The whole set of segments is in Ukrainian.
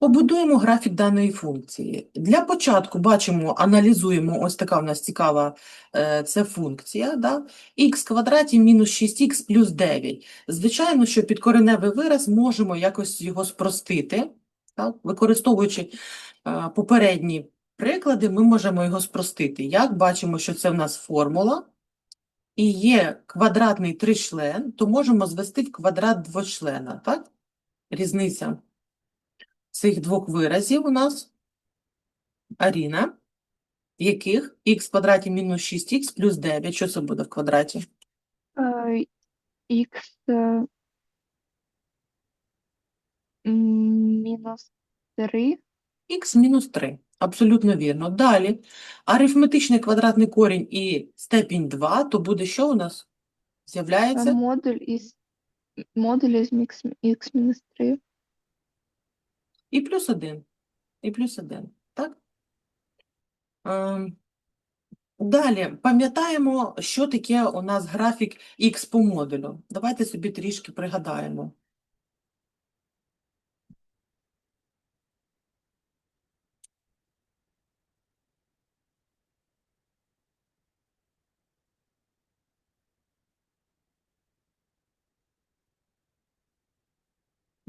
Побудуємо графік даної функції. Для початку бачимо, аналізуємо, ось така в нас цікава е, це функція, да? х квадраті мінус 6х плюс 9. Звичайно, що підкореневий вираз можемо якось його спростити, так? Використовуючи е, попередні приклади, ми можемо його спростити. Як бачимо, що це в нас формула, і є квадратний тричлен, то можемо звести в квадрат двочлена, так? Різниця цих двох виразів у нас Аріна, яких х в квадраті мінус 6х плюс 9. Що це буде в квадраті? Е, Х е, мінус 3 х мінус 3. Абсолютно вірно. Далі, арифметичний квадратний корінь і степінь 2, то буде що у нас? З'являється? модуль із модуль із х, х мінус 3. І плюс 1. І плюс 1. Так? Ем, Далі, пам'ятаємо, що таке у нас графік Х по модулю. Давайте собі трішки пригадаємо.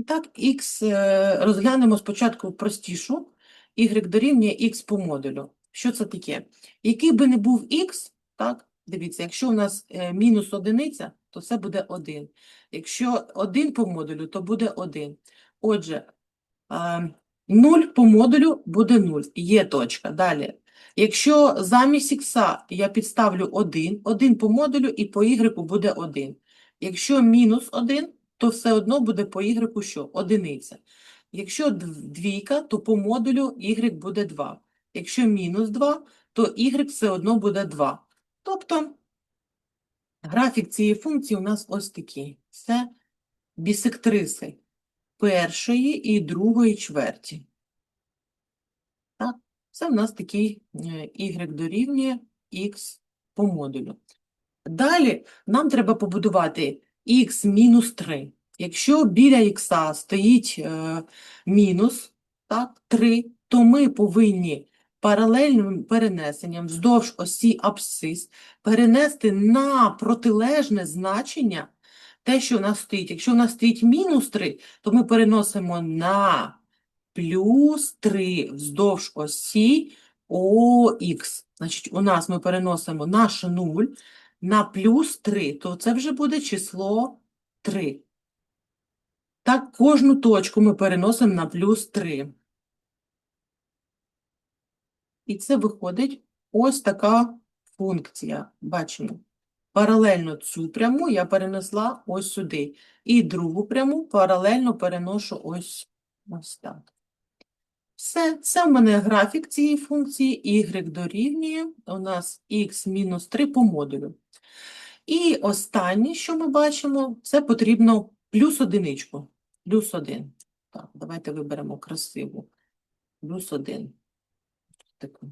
І так, х е, розглянемо спочатку простішу. y дорівнює х по модулю. Що це таке? Який би не був х, так, дивіться, якщо у нас е, мінус одиниця, то це буде 1. Якщо 1 по модулю, то буде 1. Отже, е, 0 по модулю буде 0. Є точка. Далі. Якщо замість х я підставлю 1, 1 по модулю і по y буде 1. Якщо мінус 1, то все одно буде по y що? Одиниця. Якщо двійка, то по модулю y буде 2. Якщо мінус 2, то y все одно буде 2. Тобто графік цієї функції у нас ось такий. Це бісектриси першої і другої чверті. Так? Це в нас такий е, y дорівнює x по модулю. Далі нам треба побудувати х мінус 3. Якщо біля х стоїть е, мінус так, 3, то ми повинні паралельним перенесенням вздовж осі абсцис перенести на протилежне значення те, що у нас стоїть. Якщо у нас стоїть мінус 3, то ми переносимо на плюс 3 вздовж осі ОХ. Значить, у нас ми переносимо наш 0 на плюс 3, то це вже буде число 3. Так, кожну точку ми переносимо на плюс 3. І це виходить ось така функція. Бачимо. Паралельно цю пряму я перенесла ось сюди. І другу пряму паралельно переношу ось, ось так. Все, це в мене графік цієї функції y дорівнює у нас x мінус 3 по модулю. І останнє, що ми бачимо, це потрібно плюс одиничку. Плюс 1. Так, давайте виберемо красиву. Плюс 1. Таку.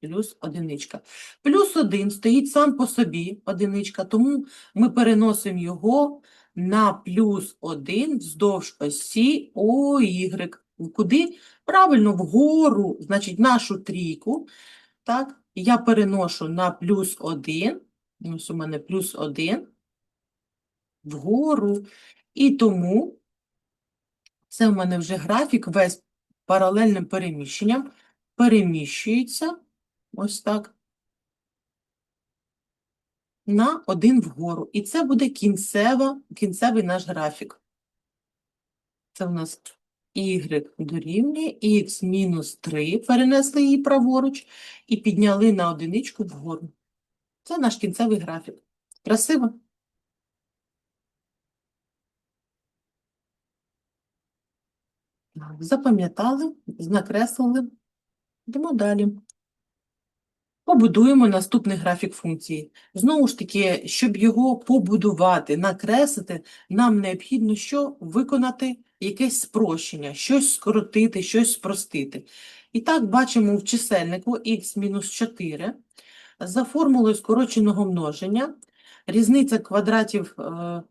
Плюс одиничка. Плюс 1 стоїть сам по собі одиничка, тому ми переносимо його на плюс 1 вздовж осі ОY. Куди? Правильно, вгору, значить, нашу трійку, так, я переношу на плюс 1, ось у мене плюс 1, вгору, і тому це в мене вже графік весь паралельним переміщенням переміщується, ось так, на 1 вгору. І це буде кінцева, кінцевий наш графік. Це у нас y дорівнює х мінус 3, перенесли її праворуч і підняли на одиничку вгору. Це наш кінцевий графік. Красиво? Запам'ятали, накреслили. Йдемо далі. Побудуємо наступний графік функції. Знову ж таки, щоб його побудувати, накреслити, нам необхідно що? Виконати якесь спрощення, щось скоротити, щось спростити. І так, бачимо в чисельнику х-4 за формулою скороченого множення. Різниця квадратів е,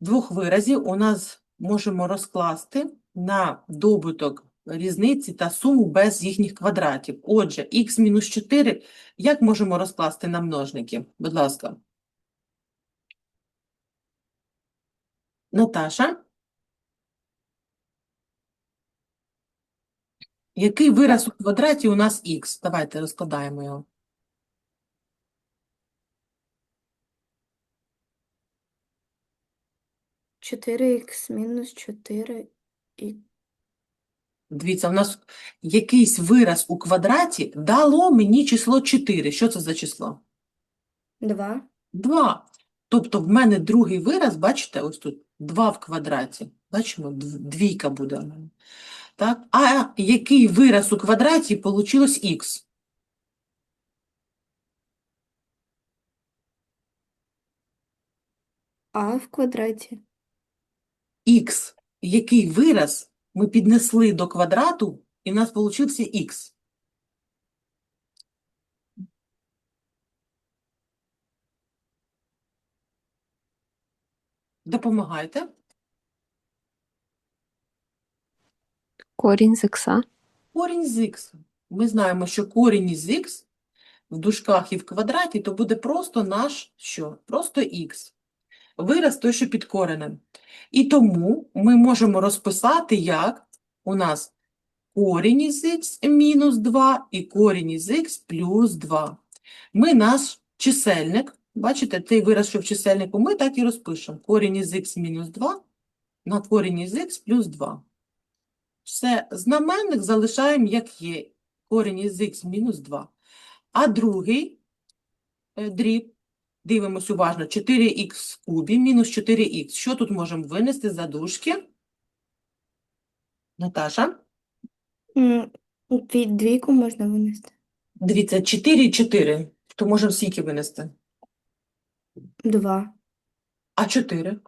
двох виразів у нас можемо розкласти на добуток різниці та суму без їхніх квадратів. Отже, х мінус 4, як можемо розкласти на множники? Будь ласка. Наташа? Який вираз у квадраті у нас х? Давайте розкладаємо його. Чотири х мінус чотири і Дивіться, у нас якийсь вираз у квадраті дало мені число 4. Що це за число? два. 2. Тобто в мене другий вираз, бачите, ось тут 2 в квадраті. Бачимо, двійка буде в мене. Так? А який вираз у квадраті получилось х? А в квадраті. Х. Який вираз ми піднесли до квадрату, і в нас получився х? Допомагайте. Корінь з ікса. Корінь з х. Ми знаємо, що корінь із х в дужках і в квадраті, то буде просто наш що? Просто х. Вираз той, що під коренем. І тому ми можемо розписати, як у нас корінь із х мінус 2 і корінь із х плюс 2. Ми наш чисельник, бачите, цей вираз, що в чисельнику, ми так і розпишемо. Корінь із х мінус 2 на корінь із х плюс 2. Все, знаменник залишаємо, як є. Корінь із х мінус 2. А другий е, дріб, дивимось уважно, 4х в кубі мінус 4х. Що тут можемо винести за дужки? Наташа? М, Двійку можна винести. Дивіться, 4 і 4. То можемо скільки винести? Два. А 4?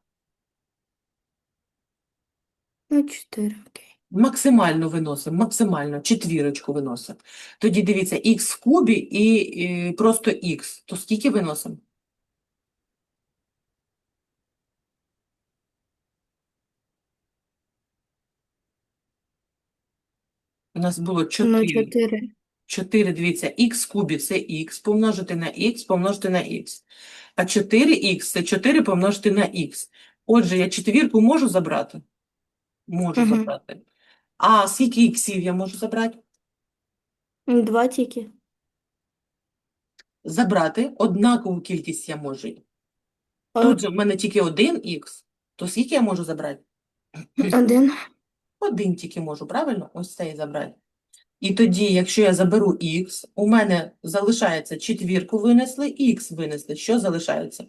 Ну, чотири, окей. Максимально виносимо, максимально, четвірочку виносимо. Тоді дивіться, х в кубі і, і просто х. То скільки виносимо? У нас було Ну, 4. 4, дивіться, х в кубі це х, помножити на х, помножити на х. А 4х це 4 помножити на х. Отже, я четвірку можу забрати? Можу Мгм. забрати. А скільки іксів я можу забрати? Два тільки. Забрати однакову кількість я можу. Тут же в мене тільки один х, то скільки я можу забрати? Один. Один тільки можу, правильно? Ось цей забрати. І тоді, якщо я заберу х, у мене залишається четвірку винесли, х винесли. Що залишається?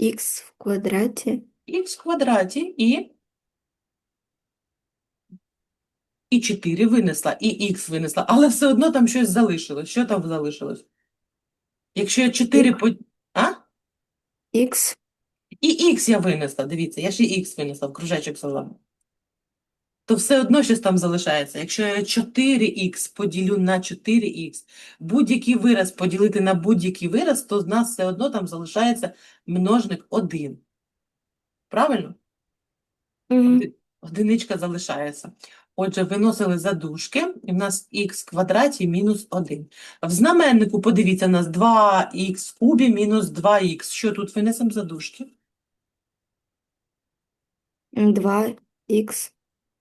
Х в квадраті. х в квадраті і, і 4 винесла, і х винесла, але все одно там щось залишилось. Що там залишилось? Якщо я 4 по... А? Х. І Х я винесла, дивіться, я ще Х винесла в кружечок села. То все одно щось там залишається. Якщо я 4х поділю на 4х, будь-який вираз поділити на будь-який вираз, то з нас все одно там залишається множник 1. Правильно? Mm -hmm. Одиничка залишається. Отже, виносили задушки, і в нас х в квадраті мінус 1. В знаменнику, подивіться, у нас 2х кубі мінус 2х. Що тут винесемо задушки? 2х.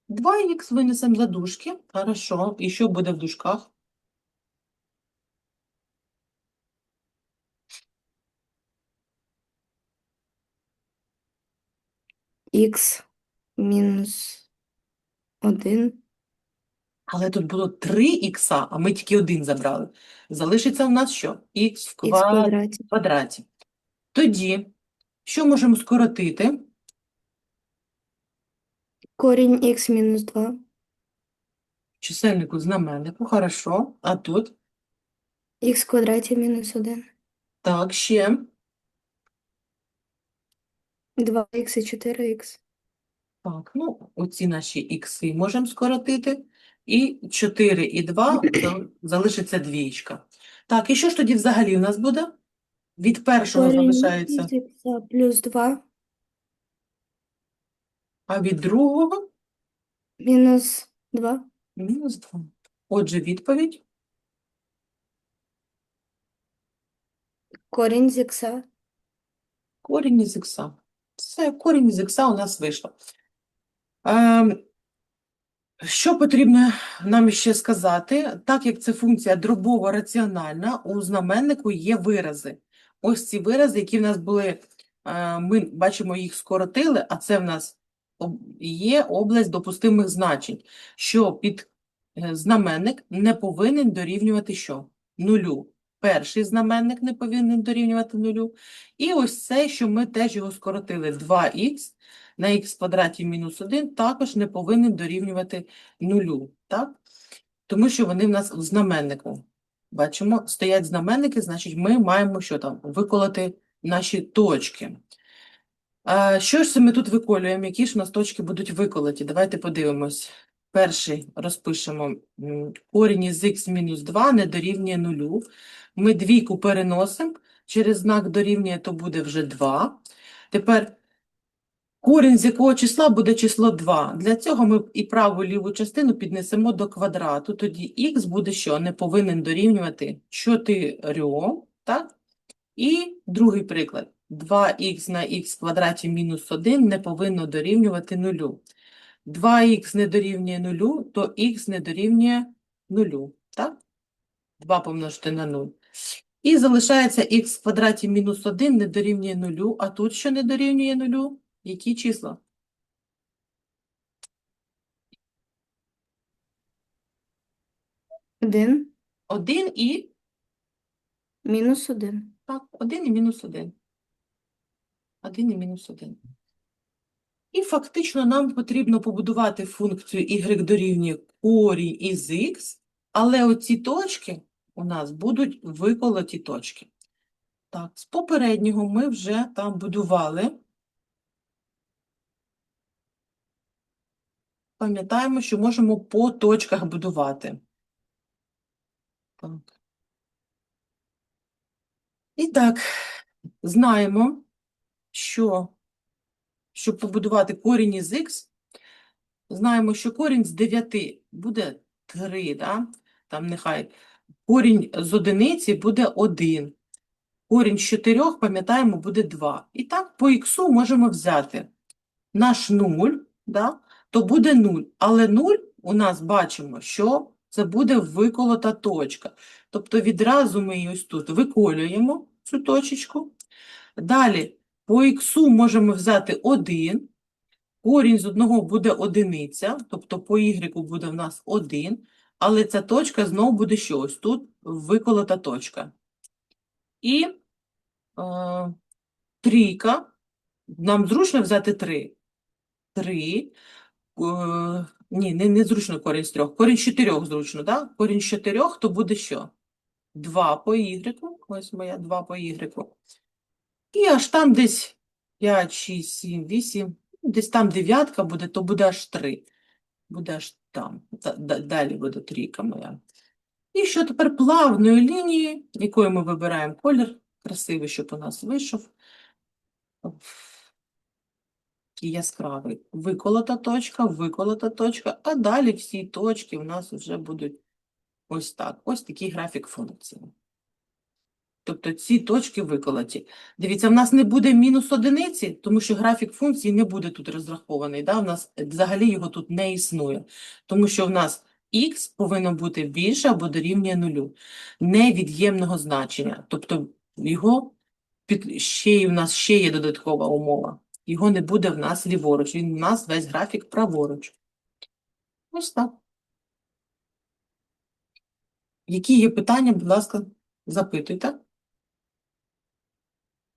2х винесемо за дужки. Хорошо. І що буде в дужках? Х мінус 1. Але тут було 3х, а ми тільки один забрали. Залишиться у нас що? Х в квадраті. квадраті. Тоді, що можемо скоротити? Корінь х мінус два. Чисельнику знаменнику, хорошо. А тут? Х квадраті мінус один. Так, ще. Два х і чотири х. Так, ну, оці наші ікси можемо скоротити. І 4 і 2 зал- залишиться двієчка. Так, і що ж тоді взагалі у нас буде? Від першого Корінь залишається х плюс два. А від другого Мінус 2. мінус 2. Отже, відповідь Корінь з ікса. корінь із ікса. Все, корінь із ікса у нас вийшло. Ем, що потрібно нам ще сказати? Так як це функція дробово-раціональна, у знаменнику є вирази. Ось ці вирази, які в нас були, е, ми бачимо, їх скоротили, а це в нас є область допустимих значень, що під е, знаменник не повинен дорівнювати що? Нулю. Перший знаменник не повинен дорівнювати нулю. І ось це, що ми теж його скоротили. 2х на х квадраті мінус 1 також не повинен дорівнювати нулю, так? Тому що вони в нас в знаменнику. Бачимо, стоять знаменники, значить ми маємо що там? Виколоти наші точки. Що ж ми тут виколюємо? Які ж у нас точки будуть виколоті? Давайте подивимось. Перший розпишемо. Корінь із х мінус 2 не дорівнює нулю. Ми двійку переносимо, через знак дорівнює, то буде вже 2. Тепер корінь з якого числа буде число 2. Для цього ми і праву і ліву частину піднесемо до квадрату. Тоді х буде що? Не повинен дорівнювати 4, так? І другий приклад. 2х на х квадраті мінус 1 не повинно дорівнювати нулю. 2х не дорівнює нулю, то х не дорівнює нулю, так? 2 помножити на 0. І залишається х в квадраті мінус 1 не дорівнює нулю, а тут що не дорівнює нулю? Які числа? 1. 1 і, Мінус 1. так, 1 і мінус 1. 1 і мінус 1. І фактично нам потрібно побудувати функцію y дорівнює корінь із х, але оці точки у нас будуть виколоті точки. Так, з попереднього ми вже там будували. Пам'ятаємо, що можемо по точках будувати. Так. І так, знаємо, що щоб побудувати корінь із х, знаємо, що корінь з 9 буде 3, да? там нехай корінь з одиниці буде 1, корінь з 4, пам'ятаємо, буде 2. І так по х можемо взяти наш 0, да? то буде 0, але 0 у нас бачимо, що це буде виколота точка. Тобто відразу ми її ось тут виколюємо, цю точечку. Далі по х можемо взяти 1, корінь з одного буде одиниця, тобто по y буде в нас 1, але ця точка знову буде що? Ось тут виколота точка. І е, трійка, нам зручно взяти 3. 3, е, ні, не, не зручно корінь з 3, корінь з 4 зручно, да? Корінь з 4, то буде що? 2 по y, ось моя 2 по y. І аж там десь 5, 6, 7, 8, десь там дев'ятка буде, то буде аж 3. Буде аж там. Далі буде трійка моя. І що тепер плавною лінією, якою ми вибираємо колір, красивий, щоб у нас вийшов. Такий яскравий. Виколота точка, виколота точка, а далі всі точки у нас вже будуть ось так. Ось такий графік функції. Тобто ці точки виколоті. Дивіться, в нас не буде мінус одиниці, тому що графік функції не буде тут розрахований. Да? В нас взагалі його тут не існує. Тому що в нас х повинно бути більше або дорівнює нулю. Невід'ємного значення. Тобто його під... ще й в нас ще є додаткова умова. Його не буде в нас ліворуч. Він у нас весь графік праворуч. Ось так. Які є питання, будь ласка, запитуйте.